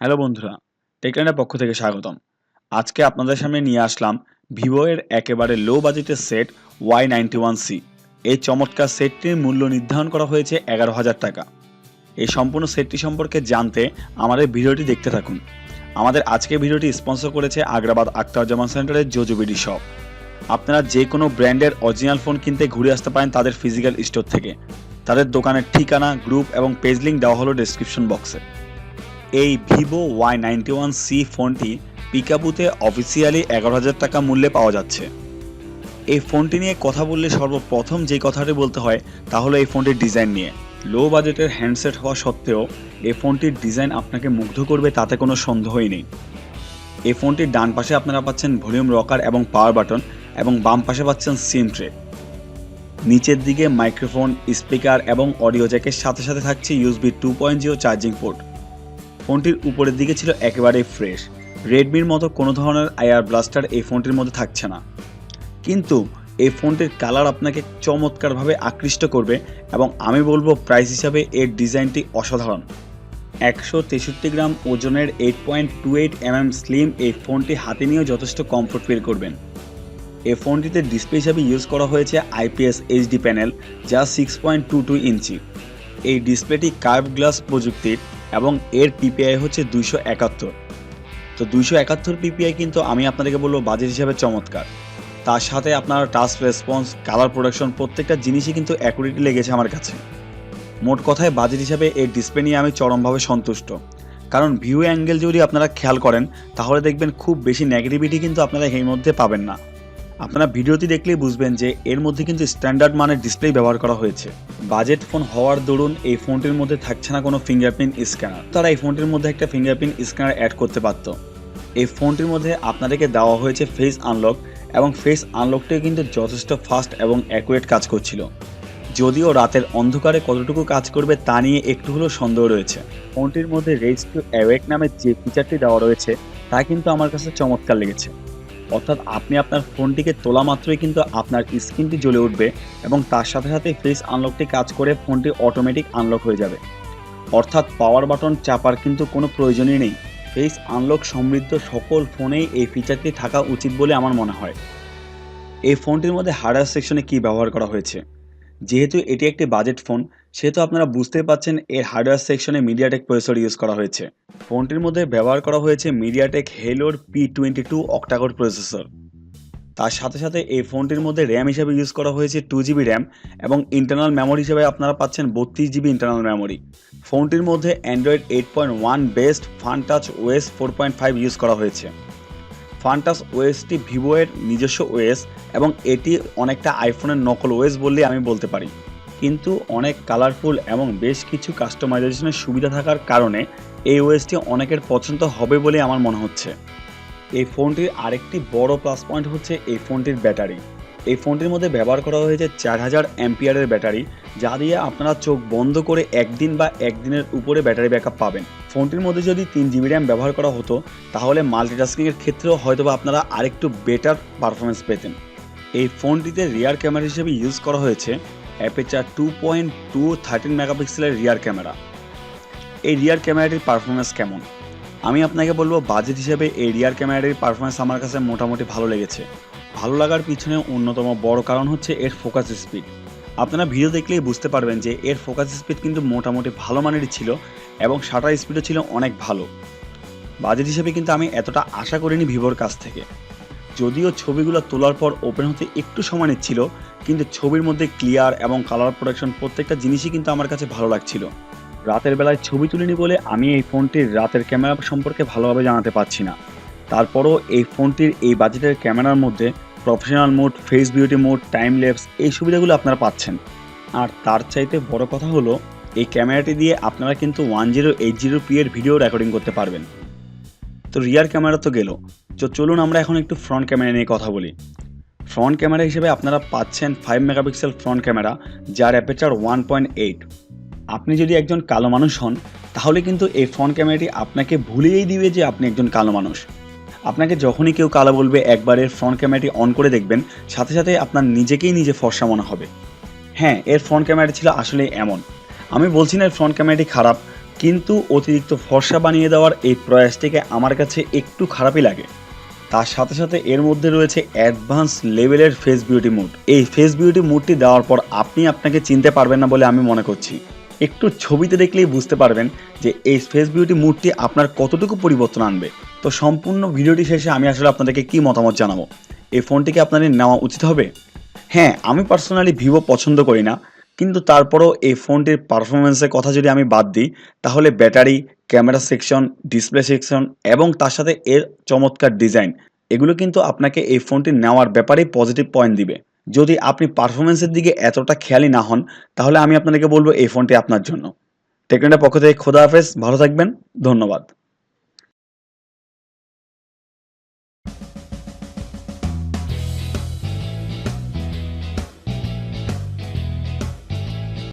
Hello বন্ধুরা, টেকলাইনের পক্ষ থেকে স্বাগতম। আজকে আপনাদের সামনে নিয়ে আসলাম ভিভো এর একেবারে লো বাজেটের set Y ninety one C এই চমৎকার সেটটির মূল্য নির্ধারণ করা হয়েছে এগারো হাজার টাকা। এই সম্পূর্ণ সেটটি সম্পর্কে জানতে আমাদের ভিডিওটি দেখতে থাকুন। আমাদের আজকে ভিডিওটি স্পন্সর করেছে আগ্রাবাদ আক্তারজামান সেন্টারের জোজোবিডি শপ আপনারা যে কোনো ব্র্যান্ডের অরিজিনাল ফোন কিনতে ঘুরে আসতে পারেন তাদের ফিজিক্যাল স্টোর থেকে। তাদের দোকানের ঠিকানা গ্রুপ এবং পেজ লিঙ্ক দেওয়া হলো ডেসক্রিপশন বক্সে এই Vivo Y ninety one C ফোনটি পিকাবুতে অফিসিয়ালি এগারো হাজার টাকা মূল্যে পাওয়া যাচ্ছে। এই ফোনটি নিয়ে কথা বললে সর্বপ্রথম যে কথাটি বলতে হয় তা হলো এই ফোনটির ডিজাইন নিয়ে। লো বাজেটের হ্যান্ডসেট হওয়া সত্ত্বেও এই ফোনটির ডিজাইন আপনাকে মুগ্ধ করবে তাতে কোনো সন্দেহই নেই। এই ফোনটির ডান পাশে আপনারা পাচ্ছেন ভলিউম রকার এবং পাওয়ার বাটন এবং বাম পাশে পাচ্ছেন সিম ট্রে নিচের দিকে মাইক্রোফোন স্পিকার এবং অডিও জ্যাকের সাথে সাথে থাকছে USB two point zero charging port ফোনটির উপরের দিকে ছিল একেবারেই ফ্রেশ রেডমির মতো কোনো ধরনের আয়ার ব্লাস্টার এই ফোনটির মধ্যে থাকছে না। কিন্তু এই ফোনটির কালার আপনাকে চমৎকারভাবে আকৃষ্ট করবে এবং আমি বলব প্রাইস হিসাবে এর ডিজাইনটি অসাধারণ। একশো তেষট্টি গ্রাম ওজনের eight point two eight MM slim এই ফোনটি হাতে নিয়েও যথেষ্ট কমফোর্ট ফিল করবেন। এই ফোনটিতে ডিসপ্লে হিসাবে ইউজ করা হয়েছে আইপিএস এইচডি প্যানেল যা six point two two inch এই ডিসপ্লেটি কার্ভ গ্লাস প্রযুক্তির। এবং এর পিপিআই হচ্ছে দুইশো একাত্তর। তো দুইশো একাত্তর পিপিআই কিন্তু আমি আপনাদেরকে বলব বাজেট হিসাবে চমৎকার। তার সাথে আপনার টাচ রেসপন্স কালার প্রোডাকশন প্রত্যেকটা জিনিসই কিন্তু অ্যাকুরেটলি লেগেছে আমার কাছে। মোট কথায় বাজেট হিসাবে এর ডিসপ্লে নিয়ে আমি চরমভাবে সন্তুষ্ট। কারণ ভিউ অ্যাঙ্গেল যদি আপনারা খেয়াল করেন, তাহলে দেখবেন খুব বেশি নেগেটিভিটি কিন্তু আপনারা এই মধ্যে পাবেন না। আপনারা ভিডিওটি দেখলেই বুঝবেন যে এর মধ্যে কিন্তু স্ট্যান্ডার্ড মানের ডিসপ্লে ব্যবহার করা হয়েছে। বাজেট ফোন হওয়ার দরুন এই ফোনটির মধ্যে থাকছে না কোনো ফিঙ্গারপ্রিন্ট স্ক্যানার তারা এই ফোনটির মধ্যে একটা ফিঙ্গারপ্রিন্ট স্ক্যানার অ্যাড করতে পারত এই ফোনটির মধ্যে আপনাদেরকে দেওয়া হয়েছে ফেস আনলক এবং ফেস আনলকটিও কিন্তু যথেষ্ট ফাস্ট এবং অ্যাকুরেট কাজ করছিল। যদিও রাতের অন্ধকারে কতটুকু কাজ করবে তা নিয়ে একটু হলেও সন্দেহ রয়েছে। ফোনটির মধ্যে রেজ টু অ্যাওয়েক নামের যে ফিচারটি দেওয়া রয়েছে, তা কিন্তু আমার কাছে চমৎকার লেগেছে। অর্থাৎ আপনি আপনার ফোনটিকে তোলা মাত্রই কিন্তু আপনার স্ক্রিনটি জ্বলে উঠবে এবং তার সাথে সাথে ফেস আনলকটি কাজ করে ফোনটি অটোমেটিক আনলক হয়ে যাবে। অর্থাৎ পাওয়ার বাটন চাপার কিন্তু কোনো প্রয়োজনই নেই। ফেস আনলক সমৃদ্ধ সকল ফোনেই এই ফিচারটি থাকা উচিত বলে আমার মনে হয়। এই ফোনটির মধ্যে হার্ডওয়্যার সেকশনে কী ব্যবহার করা হয়েছে? যেহেতু এটি একটি বাজেট ফোন, সেহেতু আপনারা বুঝতেই পাচ্ছেন এর হার্ডওয়্যার সেকশনে মিডিয়াটেক প্রসেসর ইউজ করা হয়েছে। ফোনটির মধ্যে ব্যবহার করা হয়েছে MediaTek হেলোর P twenty two octacore processor তার সাথে সাথে এই ফোনটির মধ্যে র্যাম হিসেবে ইউজ করা হয়েছে টু জিবি র্যাম এবং ইন্টারনাল মেমোরি হিসেবে আপনারা পাচ্ছেন বত্রিশ জিবি ইন্টারনাল মেমোরি ফোনটির মধ্যে Android eight point one based Funtouch OS four point five use করা হয়েছে। ফানটাস ওয়েসটি ভিভোয়ের নিজস্ব ওয়েস এবং এটি অনেকটা আইফোনের নকল ওয়েস বললেই আমি বলতে পারি। কিন্তু অনেক কালারফুল এবং বেশ কিছু কাস্টমাইজেশনের সুবিধা থাকার কারণে এই ওয়েসটি অনেকের পছন্দ হবে বলে আমার মনে হচ্ছে। এই ফোনটির আরেকটি বড় প্লাস পয়েন্ট হচ্ছে এই ফোনটির ব্যাটারি। এই ফোনটির মধ্যে ব্যবহার করা হয়েছে চার হাজার অ্যাম্পিয়ারের ব্যাটারি, যা দিয়ে আপনারা চোখ বন্ধ করে একদিন বা একদিনের উপরে ব্যাটারি ব্যাকআপ পাবেন। ফোনটির মধ্যে যদি তিন জিবি র্যাম ব্যবহার করা হতো, তাহলে মাল্টিটাস্কিংয়ের ক্ষেত্রেও হয়তো বা আপনারা আরেকটু বেটার পারফরমেন্স পেতেন। এই ফোনটিতে রিয়ার ক্যামেরা হিসেবে ইউজ করা হয়েছে aperture two point two thirteen মেগাপিক্সেলের রিয়ার ক্যামেরা। এই রিয়ার ক্যামেরাটির পারফরমেন্স কেমন? আমি আপনাকে বলব, বাজেট হিসেবে এই রিয়ার ক্যামেরাটির পারফরমেন্স আমার কাছে মোটামুটি ভালো লেগেছে। ভালো লাগার পিছনে অন্যতম বড় কারণ হচ্ছে এর ফোকাস স্পিড আপনারা ভিডিও দেখলেই বুঝতে পারবেন যে এর ফোকাস স্পিড কিন্তু মোটামুটি ভালো মানেরই ছিল এবং শাটার স্পিডও ছিল অনেক ভালো। বাজেট হিসেবে কিন্তু আমি এতটা আশা করিনি ভিভোর কাছ থেকে। যদিও ছবিগুলো তোলার পর ওপেন হতে একটু সময় নিচ্ছিল, কিন্তু ছবির মধ্যে ক্লিয়ার এবং কালার প্রোডাকশন প্রত্যেকটা জিনিসই কিন্তু আমার কাছে ভালো লাগছিল। রাতের বেলায় ছবি তুলিনি বলে আমি এই ফোনটির রাতের ক্যামেরা সম্পর্কে ভালোভাবে জানাতে পারছি না। তারপরও এই ফোনটির এই বাজেটের ক্যামেরার মধ্যে professional mode face beauty mode time lapse এই সুবিধাগুলো আপনারা পাচ্ছেন। আর তার চাইতে বড় কথা হলো, এই ক্যামেরাটি দিয়ে আপনারা কিন্তু one zero eight zero P এর ভিডিও রেকর্ডিং করতে পারবেন। তো রিয়ার ক্যামেরা তো গেল। তো চলুন আমরা এখন একটু ফ্রন্ট ক্যামেরা নিয়ে কথা বলি। ফ্রন্ট ক্যামেরা হিসেবে আপনারা পাচ্ছেন ফাইভ মেগাপিক্সেল ফ্রন্ট ক্যামেরা যার অ্যাপেচার ওয়ান পয়েন্ট এইট আপনি যদি একজন কালো মানুষ হন, তাহলে কিন্তু এই ফ্রন্ট ক্যামেরাটি আপনাকে ভুলিয়েই দিবে যে আপনি একজন কালো মানুষ। আপনাকে যখনই কেউ কালো বলবে একবারের ফ্রন্ট ক্যামেরাটি অন করে দেখবেন, সাথে সাথে আপনার নিজেকেই নিজে ফর্সা মনে হবে। হ্যাঁ এর ফ্রন্ট ক্যামেরাটি ছিল আসলে এমন। আমি বলছি না এর ফ্রন্ট ক্যামেরাটি খারাপ, কিন্তু অতিরিক্ত ফর্সা বানিয়ে দেওয়ার এই প্রয়াসটিকে আমার কাছে একটু খারাপই লাগে। তার সাথে সাথে এর মধ্যে রয়েছে অ্যাডভান্স লেভেলের ফেস বিউটি মুড এই ফেস বিউটি মুডটি দেওয়ার পর আপনি আপনাকে চিনতে পারবেন না বলে আমি মনে করছি। একটু ছবিতে দেখলেই বুঝতে পারবেন যে এই ফেস বিউটি মুডটি আপনার কতটুকু পরিবর্তন আনবে। তো সম্পূর্ণ ভিডিওটি শেষে আমি আসলে আপনাদেরকে কি মতামত জানাব? এই ফোনটিকে আপনাদের নেওয়া উচিত হবে? হ্যাঁ আমি পার্সোনালি ভিভো পছন্দ করি না, কিন্তু তারপরও এই ফোনটির পারফরমেন্সের কথা যদি আমি বাদ দিই, তাহলে battery camera section display section এবং তার সাথে এর চমৎকার ডিজাইন এগুলো কিন্তু আপনাকে এই ফোনটি নেওয়ার ব্যাপারেই পজিটিভ পয়েন্ট দিবে। যদি আপনি পারফরমেন্সের দিকে এতটা খেয়ালি না হন, তাহলে আমি আপনাদেরকে বলব এই ফোনটি আপনার জন্য। টেকনোটার পক্ষ থেকে খোদা হাফেজ, ভালো থাকবেন, ধন্যবাদ।